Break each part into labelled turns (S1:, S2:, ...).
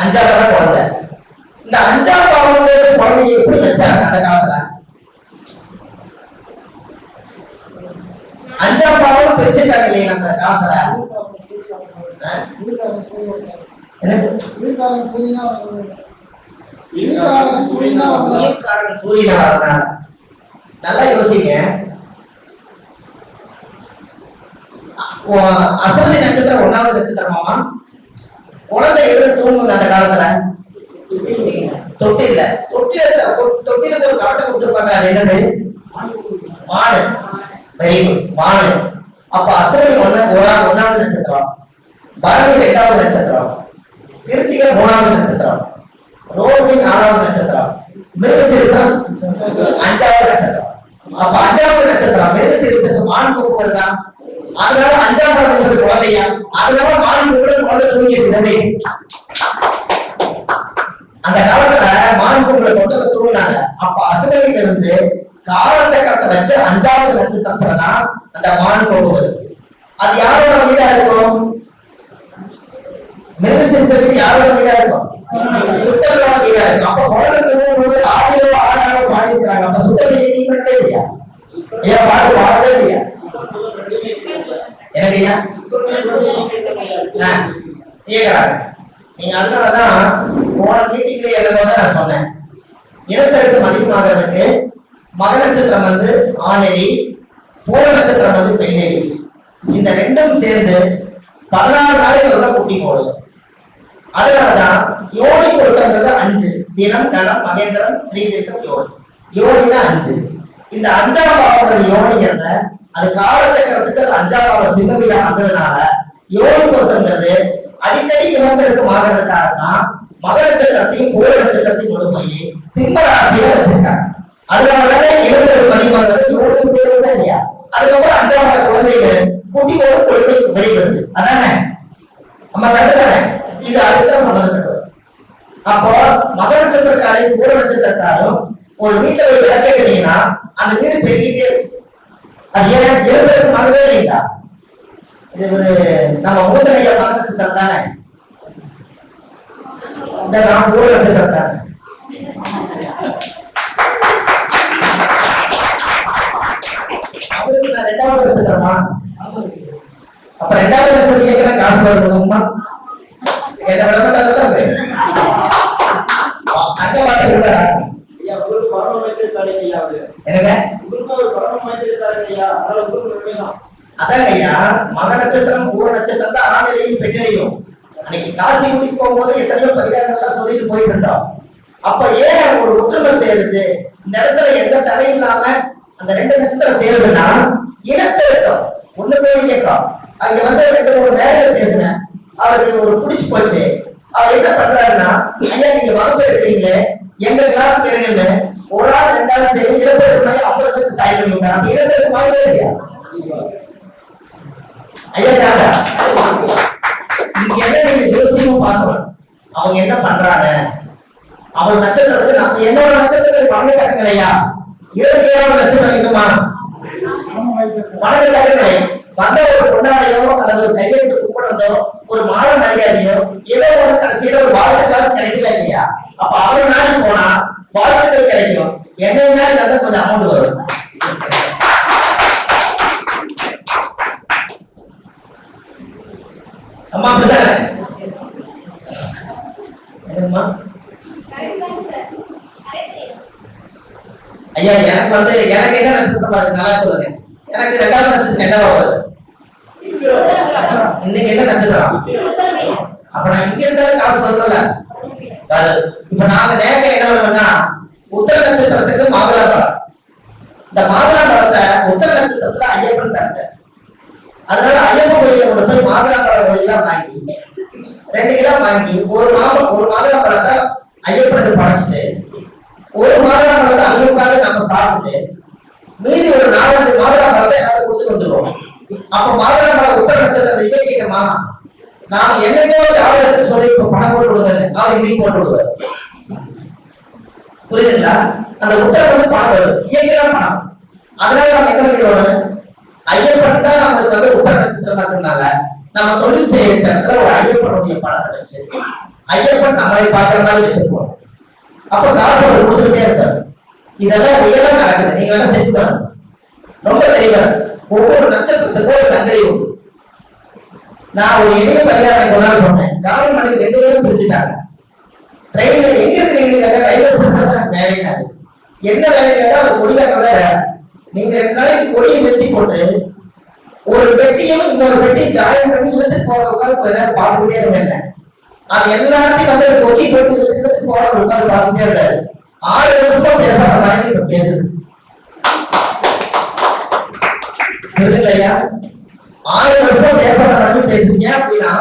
S1: அஞ்சாவது தான் குழந்தை. இந்த அஞ்சாவது பாவங்கிறது குழந்தைய எப்படி வச்சாங்க அந்த காலத்துல? அஞ்சாம் பாவம் பிரிச்சிருக்காங்க இல்லையா அந்த காலத்துல? நல்லா யோசிங்க. அஸ்வதி நட்சத்திரம் ஒன்னாவது நட்சத்திரமாமா குழந்தை எதுல தூங்குது அந்த காலத்துல? தொட்டில தொட்டில தொட்டில ஒரு கவட்டை கொடுத்துருப்பாங்க. அது என்னது? மாடு. வெரி மாடு. அப்ப அஸ்வதி ஒன்னு ஒன்னாவது நட்சத்திரம். பரணி ரெண்டாவது நட்சத்திரம். கிருத்திகை மூணாவது நட்சத்திரம். ரோஹிணி நாலாவது நட்சத்திரம். மிருகசீரிசம் அஞ்சாவது நட்சத்திரம். அப்ப அஞ்சாவது நட்சத்திரம். மிருகசீரிசத்துக்கு மான் கொம்பு அதனால அஞ்சாவது நட்சத்திரம் குழந்தையா? அதனால மான் கூட குழந்தை தூங்கியது அந்த காலத்துல மான் கொம்புல தொட்டல தூங்கினாங்க அப்ப அசுரலில இருந்து காலச்சக்கரத்தை வச்சு அஞ்சாவது நட்சத்திரத்துல தான் அந்த மான் கொண்டு வருது அது யாரோட வீடா இருக்கும்? மிருகசீரிசத்துக்கு யாரோட வீடா இருக்கும்? சுத்தரோட வீடா இருக்கும். அப்ப குழந்தை தூங்கும்போது ஆயிரம் ஆறாயிரம் பாடி இருக்காங்க அப்ப சுத்தம் நீங்க இல்லையா? ஏன் பாடு பாடதே இல்லையா? எனக்கு ஐயா நீங்க அதனாலதான் போன மீட்டிங்ல எழுதும்போது நான் சொன்னேன். இனப்பெருக்கம் அதிகமாகிறதுக்கு மக நட்சத்திரம் வந்து ஆணெடி பூர நட்சத்திரம் வந்து பெண்ணெடி இந்த ரெண்டும் சேர்ந்து பதினாறு நாளைக்கு குட்டி போடும் அதனாலதான் யோனி பொருத்தங்கிறது அஞ்சு. தினம் கணம் மகேந்திரம் ஸ்ரீதீர்க்கம் யோனி. யோனி தான் அஞ்சு. இந்த அஞ்சாம் பாவங்கிறது யோனிங்கிறத அது காலச்சக்கரத்துக்கு அது அஞ்சாம் பாவம் வந்ததுனால யோனி பொருத்தங்கிறது அடிக்கடி இளம்பெருக்கம் ஆகிறதுக்காக மகர மக நட்சத்திரத்தையும் பூர நட்சத்திரத்தையும் கொண்டு போய் சிம்ம ராசியை வச்சிருக்காங்க. அதனாலதான் இளம்பெரும் பதிவாகிறது யோனி தேர்வு இல்லையா? அதுக்கப்புறம் அஞ்சாம் பாவ குழந்தைகள் குட்டியோட குழந்தைக்கு வெளிவருது அதானே? நம்ம கண்டுதானே? இது அதுதான் சம்பந்தப்பட்டது அப்போ மகர நட்சத்திரக்காரையும் பூர நட்சத்திரக்காரும் ஒரு வீட்டுல போய் விளக்கிறீங்கன்னா அந்த வீடு பெருகிட்டே இருக்கும். அது ஏன் ஏழு பேருக்கு மகவே இல்லைங்களா? இது ஒரு நம்ம மூதனைய மக நட்சத்திரம் தானே இந்த நான் பூர நட்சத்திரம் தானே அவருக்கு நான் ரெண்டாவது நட்சத்திரமா அப்ப ரெண்டாவது நட்சத்திரம் கேட்கிற காசு வருமா என்ன விடப்பட்டாங்கல்ல அந்த பாட்டு கூட அதாங்க ஐயா மக நட்சத்திரம் பூர நட்சத்திரம் தான் ஆணிலையும் பெண்ணிலையும் அன்னைக்கு காசி குடிக்கு போகும்போது எத்தனையோ பரிகாரங்கள்லாம் சொல்லிட்டு போயிட்டு இருந்தோம். அப்ப ஏன் ஒரு ஒற்றுமை சேருது? இந்த இடத்துல எந்த தடை இல்லாம அந்த ரெண்டு நட்சத்திரம் சேருதுன்னா இனப்பெருக்கம். ஒண்ணு போய் இயக்கம் அங்க வந்து ரெண்டு மூணு நேரங்கள் பேசினேன். அவருக்கு ஒரு பிடிச்சு போச்சு. அவர் என்ன பண்றாருன்னா ஐயா நீங்க வகுப்பு எடுக்கிறீங்களே எங்க கிளாஸ் எடுங்கன்னு ஒரு ஆள் ரெண்டாவது சேர்ந்து இருபத்தி மாதிரி ஐம்பது சாய் பண்ணி அப்ப இருபத்தி மாதிரி இல்லையா? ஐயா தாத்தா இங்க என்ன நீங்க ஜோசியமும் பார்க்கணும். அவங்க என்ன பண்றாங்க? அவர் நட்சத்திரத்துக்கு நம்ம என்னோட நட்சத்திரத்துக்கு பணங்க தக்கங்களையா இருபத்தி ஏழாவது நட்சத்திரம் என்னமா பணங்க தக்கங்களை வந்த ஒரு கொண்டாடையோ அல்லது ஒரு கையெழுத்து கூப்பிடுறதோ ஒரு மாலை மரியாதையோ ஏதோ ஒன்று கடைசியில ஒரு வாழ்த்துக்காக கிடைக்கல இல்லையா? அப்ப அவர் நாளைக்கு போனா வாழ்த்துக்கள் கிடைக்கும் என்ன நாளைக்கு வந்து கொஞ்சம் அமௌண்ட் வரும் அம்மா அப்படிதானே. என்னம்மா? ஐயா எனக்கு வந்து எனக்கு என்ன நட்சத்திரம் பாருங்க நல்லா சொல்லுங்க. எனக்கு ரெண்டாவது நட்சத்திரம் என்ன வருது? இன்னைக்கு என்ன நட்சத்திரம் அப்ப நான் இங்க இருந்தாலும் காசு வரும்ல. இப்ப நாங்க நேரம் என்ன பண்ணுவோம்னா உத்தர நட்சத்திரத்துக்கு மாதுளா பழம் இந்த மாதுளா பழத்தை உத்தர நட்சத்திரத்துல ஐயப்பன் பிறந்த அதனால ஐயப்பன் கோயில கொண்டு போய் மாதுளா பழம் கோயிலாம் வாங்கி ரெண்டு கிலோ வாங்கி ஒரு மாதம் ஒரு மாதுளா பழத்தை ஐயப்பனுக்கு படைச்சிட்டு ஒரு மாதுளா பழத்தை அங்க உட்காந்து நம்ம சாப்பிட்டு மீதி ஒரு நாலஞ்சு மாதுளா பழத்தை எல்லாத்தையும் கொடுத்து வந்துருவோம். அப்ப மாதுளா பழம் உத்தர நட்சத்திரத்தை இயக்கிட்டோமா நாம என்னையோ ஜாதகத்துக்கு சொல்லி இப்ப பணம் போட்டு விடுங்க அவர் இன்னைக்கு போட்டு விடுவார் புரியுதுங்களா? அந்த உத்தரவு வந்து பணம் வரும். இயற்கையான பணம். அதனால நம்ம என்ன பண்ணிடுவோம் ஐயப்பன் தான் வந்து உத்தர நட்சத்திரமா நம்ம தொழில் செய்யற இடத்துல ஒரு ஐயப்பனுடைய படத்தை வச்சு ஐயப்பன் நம்மளை பார்க்குற மாதிரி வச்சிருப்போம் அப்ப காசு அவர் கொடுத்துக்கிட்டே இருப்பார் இதெல்லாம் ரியலா நடக்குது. நீங்க வேணா செஞ்சு பாருங்க. ரொம்ப தெளிவா ஒவ்வொரு நட்சத்திரத்துக்கும் ஒரு உண்டு. நான் ஒரு எளிய பரிகாரம் கொண்டாட சொன்னேன். கவர்மெண்ட் ரெண்டு பேரும் பிரிச்சுட்டாங்க ட்ரெயின்ல எங்க இருக்கிறீங்க ரயில்வே ஸ்டேஷன் வேலைனாரு என்ன வேலை கேட்டா அவர் கொடியாக்க தான் வேலை. நீங்க ரெண்டு நாளைக்கு கொடியை நிறுத்தி போட்டு ஒரு பெட்டியும் இன்னொரு பெட்டியும் ஜாயின் பண்ணி இழுத்து போற உட்காந்து கொஞ்ச நேரம் பார்த்துக்கிட்டே இருந்தேன். அது எல்லாத்தையும் வந்து கொக்கி போட்டு இழுத்து போற உட்காந்து பார்த்துட்டே இருந்தாரு ஆறு வருஷமா பேசாத மனைவி இப்ப பேசுது. இல்லையா ஆறு வருஷமா பேசாத மனைவி பேசுறீங்க அப்படின்னா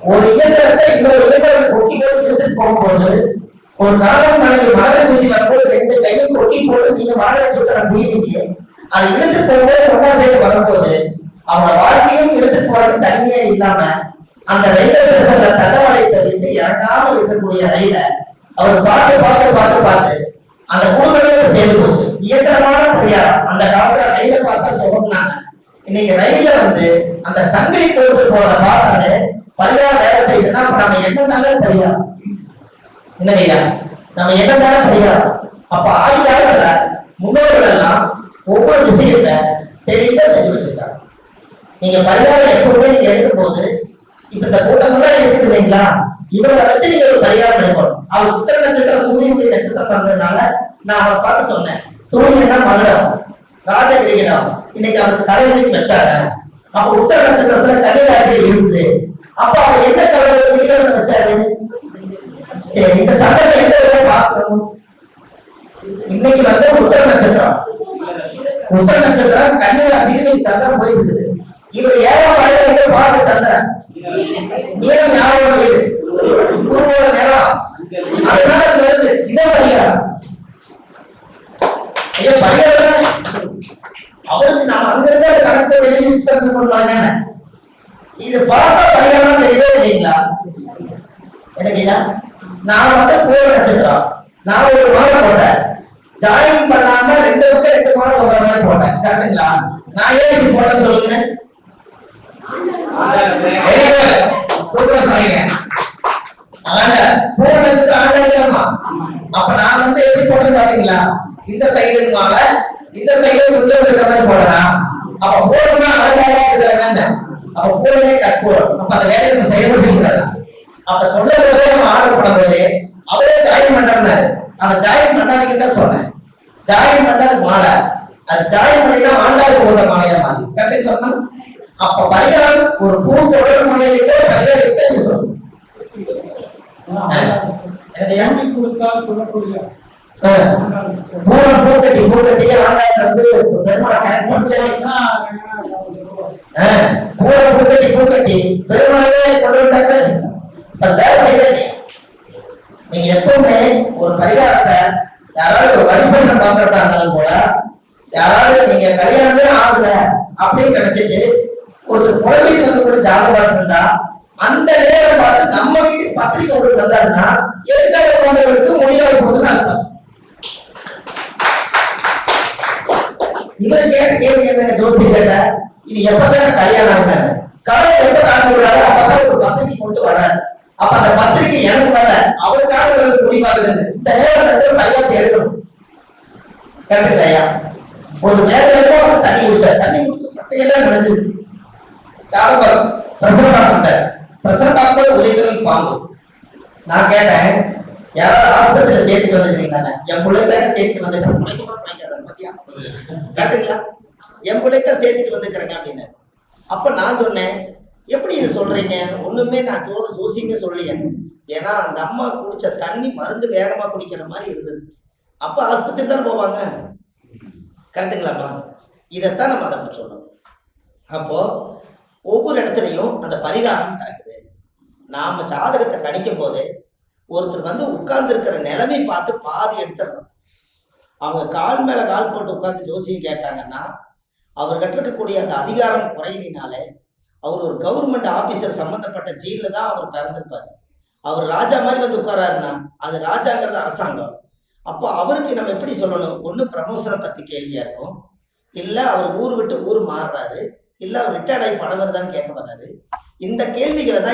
S1: ஒரு இயந்திரத்தை இன்னொரு இயந்திரத்தை கொக்கி போட்டு இழுத்துட்டு போகும்போது ஒரு காலம் மனைவி மலரை சுத்தி வரும்போது ரெண்டு கையும் கொக்கி போட்டு நீங்க மனதை சுத்தன புரியுதீங்க அதை இழுத்து போகும்போது ஒன்னா சேர்த்து வரும்போது அவங்க வாழ்க்கையும் இழுத்து போறது தனிமையே இல்லாம அந்த ரயில்வே ஸ்டேஷன்ல தண்டவாளத்தை விட்டு இறங்காம இருக்கக்கூடிய ரயில அவர் பார்த்து பார்த்து பார்த்து பார்த்து அந்த குடும்பமே சேர்ந்து போச்சு. இயந்திரமான பரிகாரம். அந்த காலத்துல ரயில பார்த்தா சொல்லணும்னாங்க இன்னைக்கு ரயில வந்து அந்த சங்கிலி கொடுத்து போறத பார்த்தாலே பரிகாரம் வேலை செய்யுதுன்னா அப்ப நம்ம என்னன்னாலும் பரிகாரம்? என்ன ஐயா? நம்ம என்னன்னாலும் பரிகாரம்? அப்ப ஆதி காலத்துல முன்னோர்கள் எல்லாம் ஒவ்வொரு விஷயத்த தெளிவா செஞ்சு வச்சிருக்காங்க. நீங்க பரிகாரம் எப்பவுமே நீங்க எடுக்கும் போது இப்ப இந்த கூட்டம் எல்லாம் இருக்குது இல்லைங்களா? இவரை வச்சு நீங்க ஒரு பரிகாரம் எடுக்கணும் அவர் உத்தர நட்சத்திரம் சூரியனுடைய நட்சத்திரம் பண்றதுனால நான் அவரை பார்த்து சொன்னேன். சூரியன் தான் மகுடம் ராஜகிரகிடம் இன்னைக்கு அவருக்கு தலைவலிக்கு வச்சாங்க. அப்ப உத்தர நட்சத்திரத்துல கன்னிராசியில் இருந்தது அப்ப அவர் என்ன கவலை வச்சாரு? சரி இந்த சட்டத்தை எந்த பார்க்கணும். இன்னைக்கு வந்து உத்தர நட்சத்திரம் கன்னிராசியில் சந்திரன் போயிருக்குது இவர் ஏழாம் வாழ்க்கை பார்க்க சந்திரன். நீளம் யாரோட வீடு குருவோட நேரம் அதனால அது வருது. இதே பரிகாரம். ஐயா பரிகாரம் அவருக்கு நம்ம அங்க இருந்த கணக்கு எழுதி தந்து கொள்வாங்க இது பார்த்தா பரிகாரம் தெரியவே இல்லைங்களா? எனக்கு நான் வந்து கோவில் நட்சத்திரம். நான் ஒரு மாலை போட்டேன். ஜாயின் பண்ணாம ரெண்டு பக்கம் ரெண்டு மாதம் தொங்குற மாதிரி போட்டேன். கரெக்டுங்களா? நான் ஏன் இப்படி போட்டேன்னு சொல்லுங்க. Very good. சொன்னீங்க. ஆண்ட, பூர நட்சத்திரம் அப்ப நான் வந்து எப்படி போட்டேன்னு பாத்தீங்களா? இந்த சைடுக்கு மாலை இந்த சைடு கொஞ்சம் இருக்கிற மாதிரி போடலாம் அப்ப பூரம்னா ஆண்டாக இருக்குதாங்க அப்ப பூரமே கற்பூரம் அப்ப அந்த வேலையை நம்ம செய்யவே செய்யக்கூடாது. அப்ப சொல்ல போதே நம்ம ஆர்டர் பண்ணும்போது அவரே ஜாயின் பண்றாரு அந்த ஜாயின் ஜாயின் பண்ணது மாலை. அது ஜாயின் பண்ணி தான் ஆண்டாளுக்கு போத மாலையா மாறி. கரெக்டுங்களா அப்ப பரிகாரம் ஒரு பூ தொடர் மாலையிலே கூட என்னதையா பூரம் பூக்கட்டி பூக்கட்டி ஆண்டாள் வந்து பெருமாளை கரெக்ட் பண்ணிச்சாரு பூரம் பூக்கட்டி பூக்கட்டி. பெருமாளே கொண்டு வந்தாங்க வேலை செய்யறது நீங்க எப்பவுமே ஒரு பரிகாரத்தை யாராவது ஒரு வரிசையை பார்க்கறதா இருந்தாலும் கூட யாராவது நீங்க கல்யாணமே ஆகல அப்படின்னு நினைச்சிட்டு ஒருத்தர் குழந்தைக்கு வந்து கூட ஜாதகம் பார்த்துருந்தா அந்த நேரம் பார்த்து நம்ம வீட்டுக்கு பத்திரிக்கை ஒன்று வந்தாருன்னா எதுக்காக குழந்தைகளுக்கு முடியாது போகுதுன்னு அர்த்தம். இவரு கேட்ட கேள்வி என்ன ஜோசி கேட்ட இது எப்பதான் கல்யாணம் ஆகுதாங்க கடவுள் எப்ப காண அப்பதான் ஒரு பத்திரிக்கை கொண்டு வர்றாரு அப்ப அந்த பத்திரிக்கை எனக்கு வரல அவருக்காக இந்த நேரம் பையத்தை எடுக்கணும் கரெக்ட் ஐயா ஒரு நேரம் வந்து தண்ணி குடிச்சார் தண்ணி குடிச்ச சட்டையெல்லாம் நடந்தது ஜாதகம் பிரசனம் பார்க்கிட்ட பிரசனம் பார்க்கும்போது உதயத்தமிழ் பாம்பு. நான் கேட்டேன் யாராவது ஆஸ்பத்திரியில சேர்த்துட்டு வந்துருக்கீங்களா என் பிள்ளைக்காக சேர்த்துட்டு வந்துருக்கேன். பிள்ளைக்கு பிழைக்காத பத்தியா? கட்டுங்களா என் பிள்ளைக்க சேர்த்துட்டு வந்துக்கிறேங்க அப்படின்னு. அப்ப நான் சொன்னேன் எப்படி இதை சொல்றீங்க? ஒண்ணுமே நான் ஜோ ஜோசியமே சொல்லலையே. ஏன்னா அந்த அம்மா குடிச்ச தண்ணி மருந்து வேகமா குடிக்கிற மாதிரி இருந்தது. அப்ப ஆஸ்பத்திரி தானே போவாங்க? கரெக்டுங்களாம்மா இதைத்தான் நம்ம அதை அப்படி சொல்றோம் அப்போ ஒவ்வொரு இடத்துலையும் அந்த பரிகாரம் நடக்குது. நாம ஜாதகத்தை கணிக்கும் போது ஒருத்தர் வந்து உட்கார்ந்து இருக்கிற நிலைமை பார்த்து பாதி எடுத்துடணும். அவங்க கால் மேல கால் போட்டு உட்கார்ந்து ஜோசியம் கேட்டாங்கன்னா அவர்கிட்ட இருக்கக்கூடிய அந்த அதிகாரம் குறையினால அவர் ஒரு கவர்மெண்ட் ஆபீசர் சம்மந்தப்பட்ட ஜெயிலில் தான் அவர் பிறந்திருப்பார். அவர் ராஜா மாதிரி வந்து உட்காராருன்னா அது ராஜாங்கிறது அரசாங்கம். அப்போ அவருக்கு நம்ம எப்படி சொல்லணும்? ஒன்று ப்ரமோஷனை பற்றி கேள்வியாக இருக்கும். இல்லை அவர் ஊர் விட்டு ஊர் மாறுறாரு. இல்லை அவர் ரிட்டையர்ட் ஆகி பணம் வருதான்னு கேட்க வர்றாரு. இந்த கேள்விகளை தான்